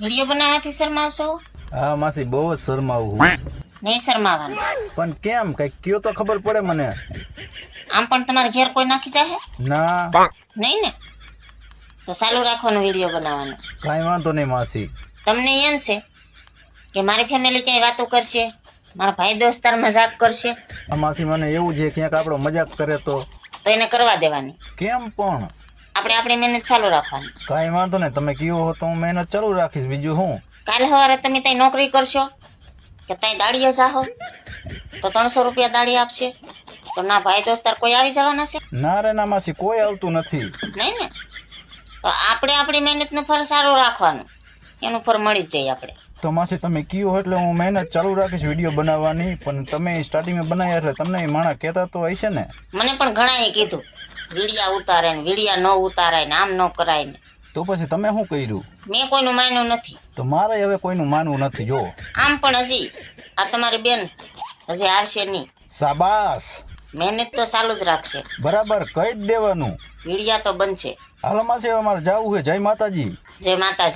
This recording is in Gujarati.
વીડિયો બનાવવાથી શરમાવશો? હા માસી બહુ જ શરમાવું હું. નહીં શરમાવાનું. પણ કેમ? કઈ કયો તો ખબર પડે મને. આમ પણ તમારે ઘેર કોઈ નાખી જાહે? ના. નહીં ને? તો ચાલુ રાખવાનું વીડિયો બનાવવાનો. કાંઈ વાંધો નહીં માસી. તમને એમ છે કે મારી ફેમિલી ક્યાંય વાતો કરશે? મારા ભાઈ દોસ્તાર મજાક કરશે? માસી મને એવું છે ક્યાંક આપણો મજાક કરે તો. તો એને કરવા દેવાની. કેમ પણ? આપણે આપણી મહેનત ચાલુ રાખવાની. કાંઈ વાંધો નહીં તમે કયો હો તો હું મહેનત ચાલુ રાખીશ બીજું હું કાલે સવારે તમે ત્યાં નોકરી કરશો? કે ત્યાં દાડીએ જાહો? તો ત્રણસો રૂપિયા દાડી આપશે? તો ના ભાઈ દોસ્તાર કોઈ આવી જવાના છે? ના રે ના માસી કોઈ આવતું નથી. નહીં ને? તો આપણે આપણી મહેનતનું ફળ સારું રાખવાનું. એનું ફળ મળી જ જાય આપણે. તો માસી તમે કયો એટલે હું મહેનત ચાલુ રાખીશ વીડિયો બનાવવાની પણ તમે સ્ટાર્ટિંગમાં બનાવ્યા એટલે તમને માણા કહેતા તો હશે ને? મને પણ ઘણાએ કીધું. વીડિયા ઉતારે ને વીડિયા ન ઉતારાય ને આમ ન કરાય ને તો પછી તમે શું કર્યું? મેં કોઈનું માન્યું નથી. તો મારે હવે કોઈનું માનવું નથી જો. આમ પણ હજી આ તમારી બેન હજી હારશે નહીં. સાબાસ મહેનત તો ચાલુ જ રાખશે. બરાબર કહી જ દેવાનું. વીડિયા તો બનશે. હાલમાં છે અમારે જવું છે. જય માતાજી. જય માતાજી.